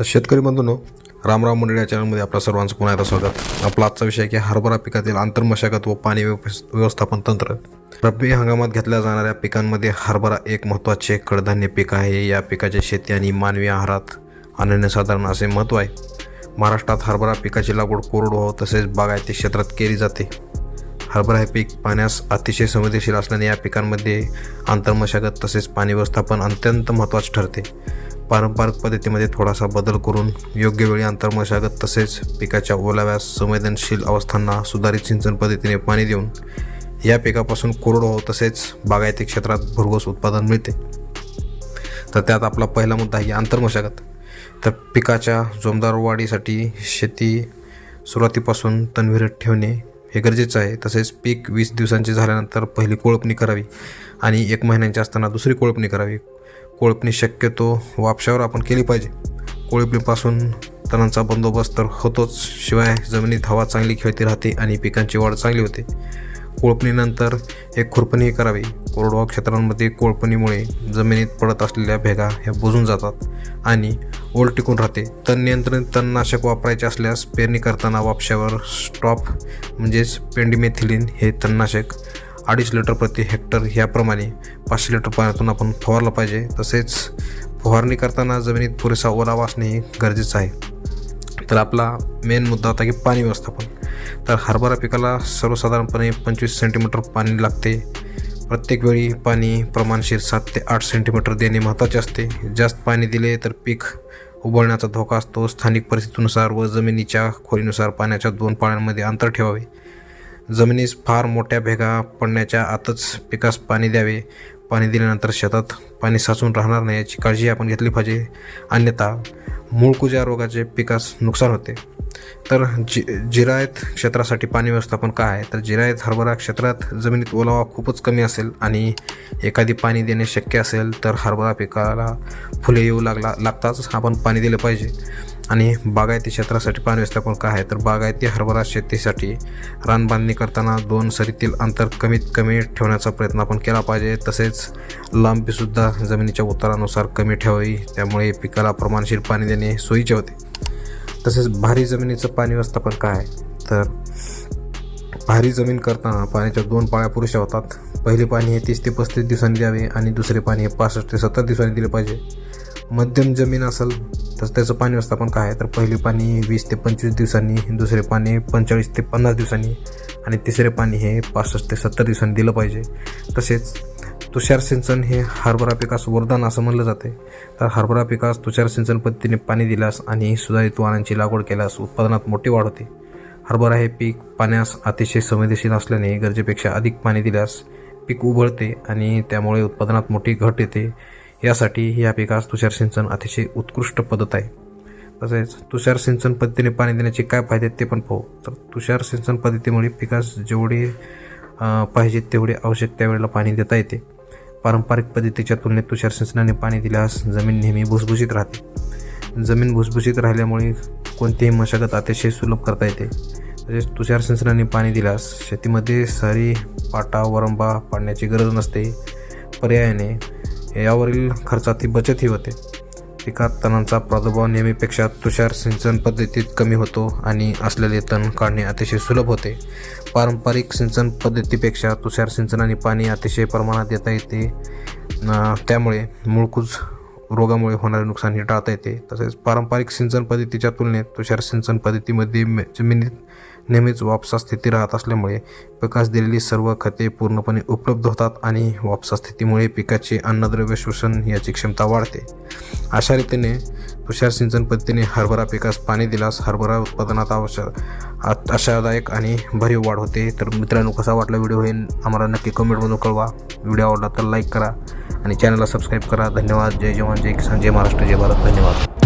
तर शेतकरी बंधूंनो रामराव मंडळ या चॅनलमध्ये आपल्या सर्वांचं पुन्हा एकदा स्वागत. आपला आजचा विषय आहे की हरभरा पिकातील आंतरमशागत व पाणी व्यवस्थापन तंत्र. रब्बी हंगामात घेतल्या जाणाऱ्या पिकांमध्ये हरभरा एक महत्त्वाचे कडधान्य पीक आहे. या पिकाचे शेती आणि मानवी आहारात अनन्यसाधारण असे महत्त्व आहे. महाराष्ट्रात हरभरा पिकाची लागवड कोरडवाहू तसेच बागायती क्षेत्रात केली जाते. हरभरा हे पीक पाण्यास अतिशय संवेदनशील असल्याने या पिकांमध्ये आंतरमशागत तसेच पाणी व्यवस्थापन अत्यंत महत्त्वाचे ठरते. पारंपरिक पद्धतीमध्ये थोडासा बदल करून योग्य वेळी आंतरमशागत तसेच पिकाच्या ओलाव्यास संवेदनशील अवस्थांना सुधारित सिंचन पद्धतीने पाणी देऊन या पिकापासून कोरडवाहू तसेच बागायती क्षेत्रात भरघोस उत्पादन मिळते. तर त्यात आपला पहिला मुद्दा आहे की आंतरमशागत तर पिकाच्या जोमदार वाढीसाठी शेती सुरुवातीपासून तणविरत ठेवणे हे गरजेचं आहे. तसेच पीक वीस दिवसांचे झाल्यानंतर पहिली कोळपणी करावी आणि एक महिन्यांची असताना दुसरी कोळपणी करावी. कोळपणी शक्यतो वापशावर आपण केली पाहिजे. कोळपणीपासून तणांचा बंदोबस्त तर होतोच. शिवाय जमिनीत हवा चांगली खेळती राहते आणि पिकांची वाढ चांगली होते. कोळपणीनंतर एक खुरपणीही करावी. कोरडवाहू क्षेत्रांमध्ये कोळपणीमुळे जमिनीत पडत असलेल्या भेगा ह्या बुजून जातात आणि ओल टिकून राहते. तण नियंत्रण तणनाशक वापरायचे असल्यास पेरणी करताना वापशावर स्टॉप म्हणजेच पेंडिमेथिलिन हे तणनाशक अडीच लिटर प्रति हेक्टर ह्याप्रमाणे पाचशे लिटर पाण्यातून आपण फवारलं पाहिजे. तसेच फवारणी करताना जमिनीत पुरेसा ओलावा असणे हे गरजेचं आहे. तर आपला मेन मुद्दा होता की पाणी व्यवस्थापन. तर हरभरा पिकाला सर्वसाधारणपणे पंचवीस सेंटीमीटर पाणी लागते. प्रत्येक वेळी पाणी प्रमाणशीर सात ते आठ सेंटीमीटर देणे महत्त्वाचे असते. जास्त पाणी दिले तर पीक उबळण्याचा धोका असतो. स्थानिक परिस्थितीनुसार व जमिनीच्या खोलीनुसार पाण्याच्या दोन पाळ्यांमध्ये अंतर ठेवावे. जमिनीस फार मोठ्या भेगा पडण्याच्या आतच पिकास पाणी द्यावे. पाणी दिल्यानंतर शेतात पाणी साचून राहणार नाही याची काळजी आपण घेतली पाहिजे. अन्यथा मूळकुजा रोगाचे पिकास नुकसान होते. तर जि जिरायत क्षेत्रासाठी पाणी व्यवस्थापन काय आहे? तर जिरायत हरभरा क्षेत्रात जमिनीत ओलावा खूपच कमी असेल आणि एखादी पाणी देणे शक्य असेल तर हरभरा पिकाला फुले येऊ लागला लागताच आपण पाणी दिलं पाहिजे. आणि बागायती क्षेत्रासाठी पाणी व्यवस्थापन काय आहे? तर बागायती हरभरा शेतीसाठी रान बांधणी करताना दोन सरीतील अंतर कमीत कमी ठेवण्याचा प्रयत्न आपण केला पाहिजे. तसेच लांबीसुद्धा जमिनीच्या उतारानुसार कमी ठेवावी. त्यामुळे पिकाला प्रमाणशीर पाणी देणे सोयीचे होते. तसेच भारी जमिनीचं पाणी व्यवस्थापन काय तर भारी जमीन करताना पाण्याच्या दोन पाळ्या पुरुषा होतात. पहिले पाणी हे तीस ते पस्तीस दिवसांनी द्यावे आणि दुसरे पाणी हे पासष्ट ते सत्तर दिवसांनी दिले पाहिजे. मध्यम जमीन असेल तर त्याचं पाणी व्यवस्थापन काय आहे? तर पहिले पाणी वीस ते पंचवीस दिवसांनी दुसरे पाणी पंचेचाळीस ते पन्नास दिवसांनी आणि तिसरे पाणी हे पासष्ट ते सत्तर दिवसांनी दिलं पाहिजे. तसेच तुषार सिंचन हे हरभरा पिकास वरदान असं म्हणलं जाते. तर हरभरा पिकास तुषार सिंचन पद्धतीने पाणी दिल्यास आणि सुधारित वाहनांची लागवड केल्यास उत्पादनात मोठी वाढ होते. हरभरा हे पीक पाण्यास अतिशय संवेदनशील असल्याने गरजेपेक्षा अधिक पाणी दिल्यास पीक उबळते आणि त्यामुळे उत्पादनात मोठी घट येते. यासाठी या पिकास तुषार सिंचन अतिशय उत्कृष्ट पद्धत आहे. तसेच तुषार सिंचन पद्धतीने पाणी देण्याचे काय फायदे आहेत ते पण पाहू. तर तुषार सिंचन पद्धतीमुळे पिकास जेवढे पाहिजे तेवढे आवश्यक त्यावेळेला पाणी देता येते. पारंपरिक पद्धतीच्या तुलनेत तुषार सिंचनाने पाणी दिल्यास जमीन नेहमी भुसभुशीत राहते. जमीन भुसभुशीत राहिल्यामुळे कोणतीही मशागत अतिशय सुलभ करता येते. तसेच तुषार सिंचनाने पाणी दिल्यास शेतीमध्ये सारी पाटा वरंबा पाडण्याची गरज नसते. पर्यायाने यावरील खर्चाची बचतही होते. पिकात तणांचा प्रादुर्भाव नेहमीपेक्षा तुषार सिंचन पद्धतीत कमी होतो आणि असलेले तण काढणे अतिशय सुलभ होते. पारंपरिक सिंचन पद्धतीपेक्षा तुषार सिंचनाने पाणी अतिशय प्रमाणात देता येते त्यामुळे मूळकूज रोगामुळे होणारे नुकसान हे टाळता येते. तसेच पारंपरिक सिंचन पद्धतीच्या तुलनेत तुषार सिंचन पद्धतीमध्ये जमिनीत नेहमीच वापसा स्थिती राहत असल्यामुळे पिकास दिलेली सर्व खते पूर्णपणे उपलब्ध होतात आणि वापसा स्थितीमुळे पिकाचे अन्नद्रव्य शोषण याची क्षमता वाढते. अशा रीतीने तुषार सिंचन पद्धतीने हरभरा पिकास पाणी दिल्यास हरभरा उत्पादनात आवश्यक आ- आशादायक आणि भरीव वाढ होते. तर मित्रांनो कसा वाटला व्हिडिओ हे आम्हाला नक्की कमेंटमधून कळवा. व्हिडिओ आवडला तर लाईक करा आणि चॅनलला सबस्क्राईब करा. धन्यवाद. जय जवान जय किसान जय महाराष्ट्र जय भारत. धन्यवाद.